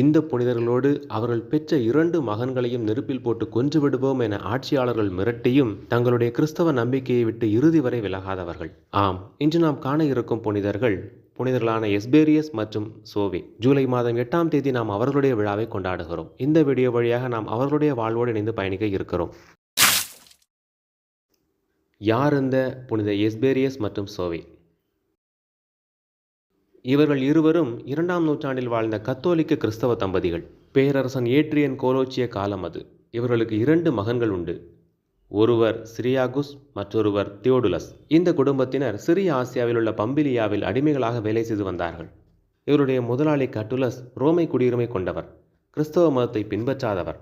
இந்த புனிதர்களோடு அவர்கள் பெற்ற இரண்டு மகன்களையும் நெருப்பில் போட்டு கொன்று விடுவோம் என ஆட்சியாளர்கள் மிரட்டியும் தங்களுடைய கிறிஸ்தவ நம்பிக்கையை விட்டு இறுதி வரை விலகாதவர்கள். ஆம் இன்று நாம் காண இருக்கும் புனிதர்கள் புனிதர்களான எஸ்பேரியஸ் மற்றும் சோவே. ஜூலை மாதம் எட்டாம் தேதி நாம் அவர்களுடைய விழாவை கொண்டாடுகிறோம். இந்த வீடியோ வழியாக நாம் அவர்களுடைய வாழ்வோடு இணைந்து பயணிக்க இருக்கிறோம். யார் இந்த புனித எஸ்பேரியஸ் மற்றும் சோவே? இவர்கள் இருவரும் இரண்டாம் நூற்றாண்டில் வாழ்ந்த கத்தோலிக்க கிறிஸ்தவ தம்பதிகள். பேரரசன் ஏட்ரியன் கோலோச்சிய காலம் அது. இவர்களுக்கு இரண்டு மகன்கள் உண்டு. ஒருவர் சிரியாகுஸ் மற்றொருவர் தியோடுலஸ். இந்த குடும்பத்தினர் சிறிய ஆசியாவில் உள்ள பம்பிலியாவில் அடிமைகளாக வேலை செய்து வந்தார்கள். இவருடைய முதலாளி கட்டுலஸ் ரோமை குடியுரிமை கொண்டவர். கிறிஸ்தவ மதத்தை பின்பற்றாதவர்.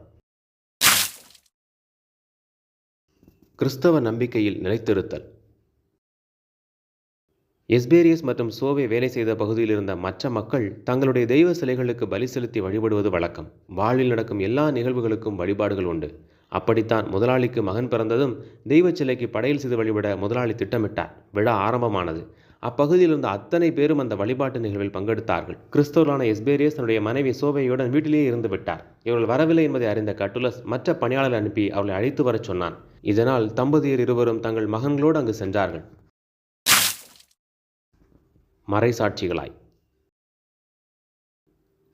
கிறிஸ்தவ நம்பிக்கையில் நிலைத்திருத்தல். எஸ்பேரியஸ் மற்றும் சோவே வேலை செய்த பகுதியில் இருந்த மற்ற மக்கள் தங்களுடைய தெய்வ சிலைகளுக்கு பலி செலுத்தி வழிபடுவது வழக்கம். வாழ்வில் நடக்கும் எல்லா நிகழ்வுகளுக்கும் வழிபாடுகள் உண்டு. அப்படித்தான் முதலாளிக்கு மகன் பிறந்ததும் தெய்வ சிலைக்கு படையல் செய்து வழிபட முதலாளி திட்டமிட்டார். விழா ஆரம்பமானது. அப்பகுதியில் இருந்த அத்தனை பேரும் அந்த வழிபாட்டு நிகழ்வில் பங்கெடுத்தார்கள். கிறிஸ்தவரான எஸ்பேரியஸ் தன்னுடைய மனைவி சோவையுடன் வீட்டிலேயே இருந்து விட்டார். இவர்கள் வரவில்லை என்பதை அறிந்த கட்டுலஸ் மற்ற பணியாளர் அனுப்பி அவளை அழைத்து வரச் சொன்னான். இதனால் தம்பதியர் இருவரும் தங்கள் மகன்களோடு அங்கு சென்றார்கள். மறைசாட்சிகளாய்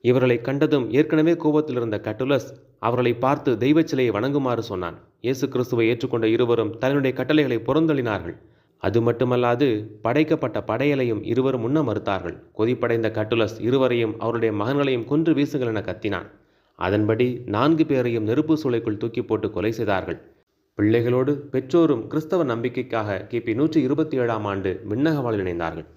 இவர்களை கண்டதும் ஏற்கனவே கோபத்தில் இருந்த கட்டுலஸ் அவர்களை பார்த்து தெய்வ சிலையை வணங்குமாறு சொன்னான். இயேசு கிறிஸ்துவை ஏற்றுக்கொண்ட இருவரும் தன்னுடைய கட்டளைகளை புறந்தளினார்கள் அது மட்டுமல்லாது படைக்கப்பட்ட படையலையும் இருவரும் உண்ண மறுத்தார்கள். கொதிப்படைந்த கட்டுலஸ் இருவரையும் அவருடைய மகன்களையும் கொன்று வீசுங்கள் என கத்தினான். அதன்படி நான்கு பேரையும் நெருப்பு சூளைக்குள் தூக்கி போட்டு கொலை செய்தார்கள். பிள்ளைகளோடு பெற்றோரும் கிறிஸ்தவ நம்பிக்கைக்காக கிபி நூற்றி இருபத்தி ஏழாம் ஆண்டு விண்ணக இணைந்தார்கள்.